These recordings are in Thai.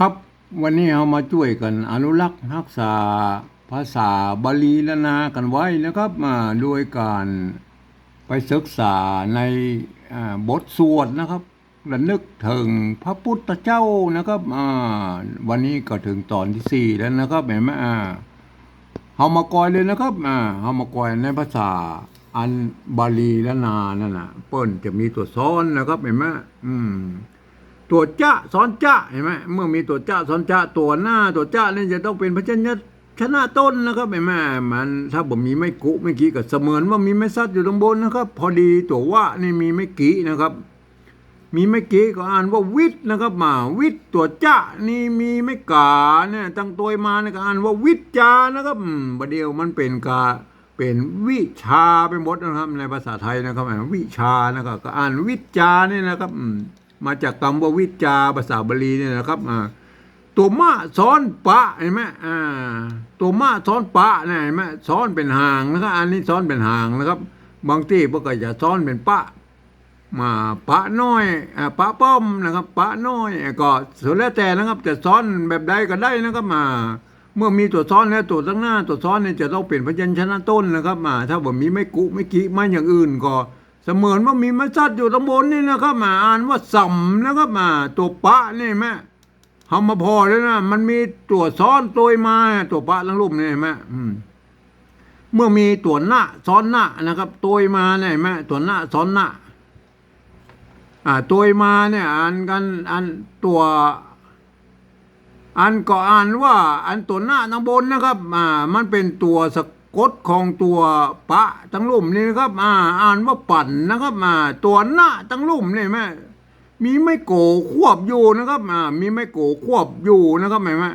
ครับวันนี้เรามาช่วยกันอนุรักษ์รักษาภาษาบาลีละนากันไว้นะครับมาโดยการไปศึกษาในบทสวดนะครับระลึกถึงพระพุทธเจ้านะครับอ่าวันนี้ก็ถึงตอนที่สี่แล้วนะครับเห็นไหมอ่าเฮามากอยเลยนะครับอ่าเฮามากอยในภาษาอันบาลีละนานั่นนะเปิ้นจะมีตัวซ้อนนะครับเห็นไหมอืม ตัวจะซ้อนจะเห็นไหมเมื่อมีตัวจะซ้อนจะตัวหน้าตัวจะนี่จะต้องเป็นพยัญชนะชนะต้นนะครับเห็นไหมมันถ้าบ่มีไม่กุไม่กี้ก็เสมือนว่ามีไม่ซัดอยู่ตรงบนนะครับ พอดีตัวว่านี่มีไม่กี้นะครับ มีไม่กี้ก็อ่านว่าวิทย์นะครับมาวิทย์ตัวจะนี่มีไม่กาเนี่ยตั้งตัวมาเนี่ยก็อ่านว่าวิทจานะครับอืมประเดี๋ยวมันเป็นกาเป็นวิชาไปหมดนะครับ ในภาษาไทยนะครับ วิชานะครับก็อ่านวิจาเนี่ยนะครับอื มาจากคำว่าวิจาภาษาบาลีเนี่ยนะครับตัวมาซ้อนปะเห็นไหมตัวมาซ้อนปะเนี่ยเห็นไหมซ้อนเป็นหางนะครับอันนี้ซ้อนเป็นหางนะครับ บางที่พวกก็จะซ้อนเป็นปะมาปะน้อยปะป้อมนะครับปะน้อยก็สุดแล้วแต่นะครับจะซ้อนแบบใดก็ได้นะครับมา เมื่อมีตัวซ้อนแล้วตัวตั้งหน้า ตัวซ้อนเนี่ยจะต้องเปลี่ยนพยัญชนะต้นนะครับมาถ้าบ่มีไม่กุไม่กิไม่อย่างอื่นก็ เสมือนว่ามีมัสัดอยู่ตรงบนนี่นะครับมาอ่านว่าสัมนะครับมาตัวปะนี่แม่ทำมาพอแล้วนะมันมีตัวซ้อนตัวมาตัวปะทั้งรูปนี่เห็นไหมอืมเมื่อมีตัวหน้าซ้อนหน้านะครับ ตัวมาเนี่ยเห็นไหมตัวหน้าซ้อนหน้าอ่าตัวมาเนี่ยอ่านกันอันตัวอันก็อ่านว่า อันตัวหน้าทั้งบนนะครับ อ่า มันเป็นตัวสะ กดของตัวปะทั้งลุ่มนี่นะครับอ่าอ่านว่าปั่นนะครับอ่าตัวหน้าทั้งลุ่มนี่แม่มีไม่โกควบอยู่นะครับอ่ามีไม่โกควบอยู่นะครับแม่แม่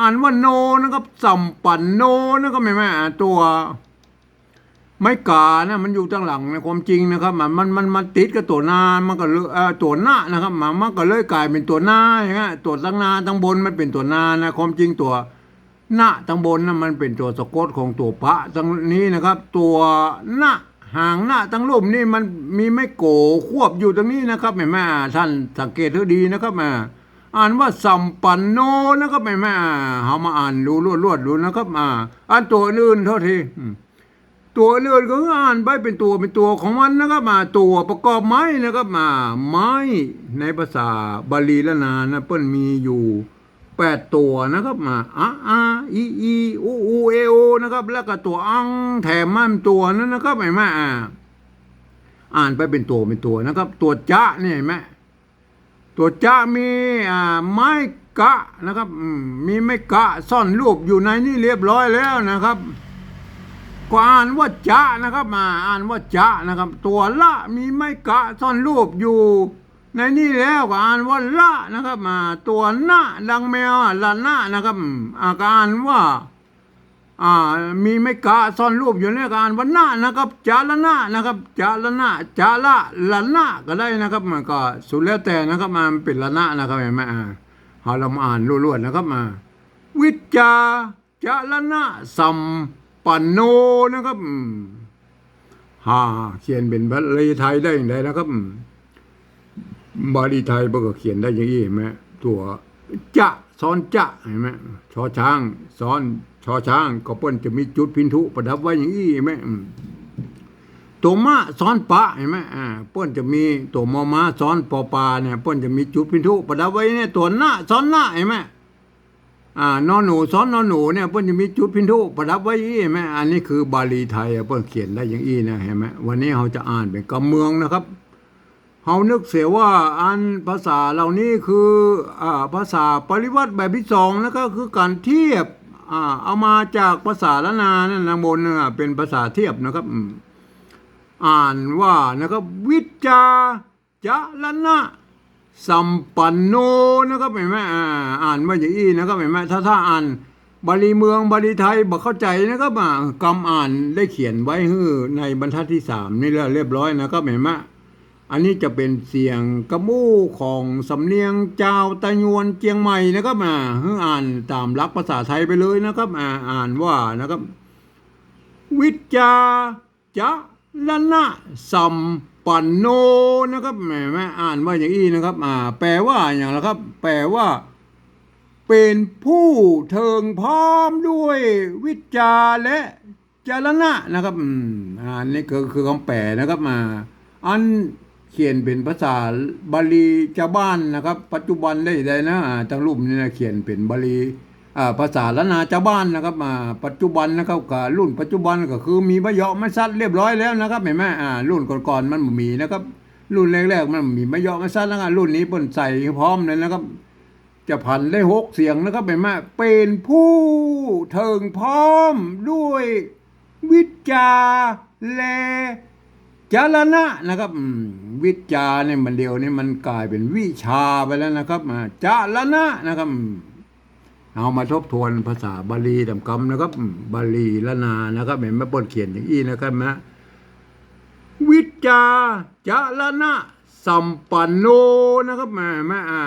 อ่านว่าโนนะครับสัมปันโนนะครับแม่แม่ตัวไม่กานะมันอยู่ตั้งหลังในความจริงนะครับ มันมันมันมันติดกับตัวหน้ามันก็เลยตัวหน้านะครับมันมันก็เลยกลายเป็นตัวหน้าอย่างเงี้ยตัวตั้งหน้าตั้งบนมันเป็นตัวหน้านะความจริงตัว หน้าตั้งบนนะมันเป็นตัวสะกดของตัวพระตั้งนี้นะครับ ตัวหน้าหางหน้าตั้งรูปนี่มันมีไม่โกควบอยู่ตรงนี้นะครับแม่แม่ท่านสังเกตให้ดีนะครับแม่อ่านว่าสัมปันโนนะครับแม่แม่เอามาอ่านดูรวดๆดูนะครับอ่าอ่านตัวอื่นเท่าทีอืมตัวเลือดก็อ่านไปเป็นตัวเป็นตัวของมันนะครับมาตัวประกอบไม้นะครับมาไม้ในภาษาบาลีละนานะเปิ้นมีอยู่ แปดตัวนะครับมาอะอาอีอีอูอูเอโอนะครับ แล้วก็ตัวอังแถมมันตัวนั้นนะครับเห็นไหมอ่าอ่านไปเป็นตัวเป็นตัวนะครับ ตัวจะเนี่ยเห็นไหมตัวจะมีอ่าไม้กะนะครับมีไม้กะซ่อนรูปอยู่ในนี่เรียบร้อยแล้วนะครับก็อ่านว่าจะนะครับมาอ่านว่าจะนะครับ ตัวละมีไม่กะซ่อนรูปอยู่ ในนี่แล้วก็อ่านว่าละนะครับมาตัวหน้าดังแมวละหน้านะครับ อาการว่าอ่ามีไม่กะซ่อนรูปอยู่ในการวันหน้านะครับจาละหน้านะครับจาละหน้าจาละละหน้าก็ได้นะครับมันก็สุดแล้วแต่นะครับมันเป็นละหน้านะครับเห็นไหมอ่าเอาเรามาอ่านรวดๆนะครับมา วิจาจาละนะสัมปันโนนะครับฮ่าเขียนเป็นบาลีไทยได้อย่างไรนะครับ บาลีไทยเบก็เขียนได้อย่างนี้เห็นไหมตัวจะซ้อนจะเห็นไหมชอช้างซ้อนชอช้าง ก็เปิ้นจะมีจุดพินทุประดับไว้อย่างนี้เห็นไหมตัวมาซ้อนปะเห็นไหมอ่าเปิ้นจะมีตัวมอมาซ้อนปอปลาเนี่ยเปิ้นจะมีจุดพินทุประดับไว้เนี่ยตัวหน้าซ้อนหน้าเห็นไหมอ่านอนหนูซ้อนนอนหนูเนี่ยเพิ่นจะมีจุดพินทุประดับไว้อีเห็นไหมอันนี้คือบาลีไทยเพิ่นเขียนได้อย่างอี้นะเห็นไหมวันนี้เราจะอ่านเป็นกำเมืองนะครับ เฮานึกเสียว่าอันภาษาเหล่านี้คืออภาษาปริวัติแบบที่สองแล้วก็คือการเทียบอเอามาจากภาษาละนานั่นนะบนเป็นภาษาเทียบนะครับ อ่านว่านะครับวิจาจะละนะสัมปันโนนะครับเห็นไหมอ่านว่าอย่างนี้นะครับเห็นไหมถ้าถ้าอ่านบาลีเมืองบาลีไทยบอกเข้าใจนะครับอ่ากำอ่านได้เขียนไว้ในบรรทัดที่สามนี่แล้วเรียบร้อยนะครับเห็นไหม อันนี้จะเป็นเสียงกระมู่ของสำเนียงเจ้าตะยวนเจียงใหม่นะครับอ่าอ่านตามลักภาษาไทยไปเลยนะครับอ่าอ่านว่านะครับ วิจาจะละนะสัมปันโนนะครับแหมแม่อ่านว่าอย่างนี้นะครับ อ่า แปลว่าอย่างละครับ แปลว่า เป็นผู้เทิงพร้อมด้วยวิจาและจารณะนะครับ อ่านี่คือคือคำแปลนะครับมาอัน เขียนเป็นภาษาบาลีชาวบ้านนะครับ ปัจจุบันได้ไดนะอ่าทั้งรูปนี่นะเขียนเป็นบาลีภาษาละนาชาวบ้านนะครับปัจจุบันนะครับกับรุ่นปัจจุบันก็คือมีมะเยาะไม่ซัดเรียบร้อยแล้วนะครับเห็นไหมอ่ารุ่นก่อนๆมันมีนะครับรุ่นแรกๆมันมีมะเยาะไม่ซัดแล้วก็รุ่นนี้เปิ้นใส่พร้อมเลยนะครับ จะพันได้หกเสียงนะครับเป็นมเป็นผู้เทิงพร้อมด้วยวิจาแล จารณะนะครับวิจาเนี่ยมันเดียวนี่มันกลายเป็นวิชาไปแล้วนะครับอ่าจารณะนะครับ เอามาทบทวนภาษาบาลีดำกำนะครับบาลีละนานะครับเห็นไหมบทเขียนอย่างนี้นะครับนะวิจาจารณะสัมปันโนนะครับแม่แม่อ่า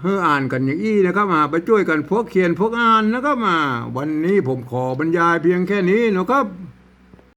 เฮออ่านกันอย่างอี้นะครับมาไปช่วยกันพวกเขียนพวกอ่านนะครับมา วันนี้ผมขอบรรยายเพียงแค่นี้นะครับ